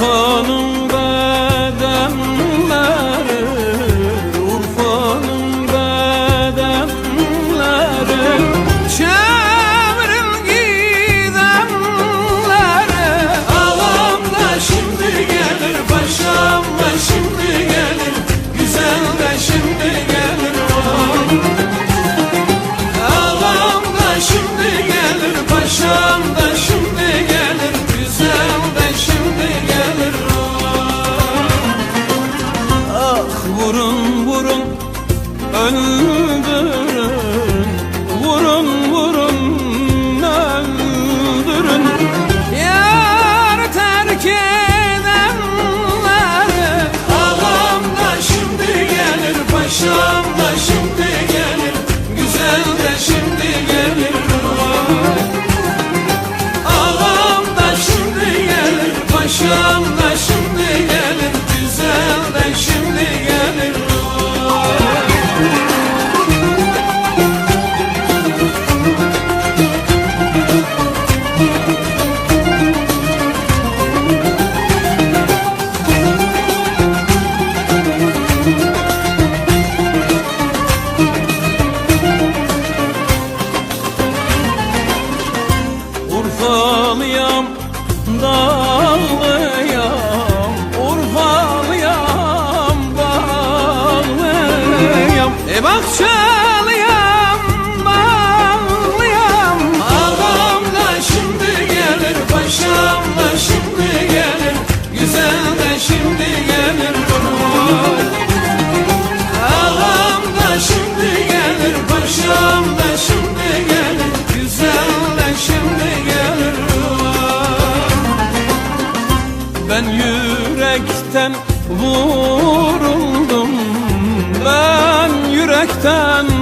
hanım vurun vurun. Öldürün. Vurun vurun. Öldürün. Yar terk edenler Ağam da şimdi gelir paşa. E bak çalıyam, bağlıyam. Ağam da şimdi gelir, paşam da şimdi gelir. Güzel de şimdi gelir vurur Ağam da şimdi gelir, paşam da şimdi gelir. Güzel de şimdi gelir vurur Ben yürekten vur Allah'tan.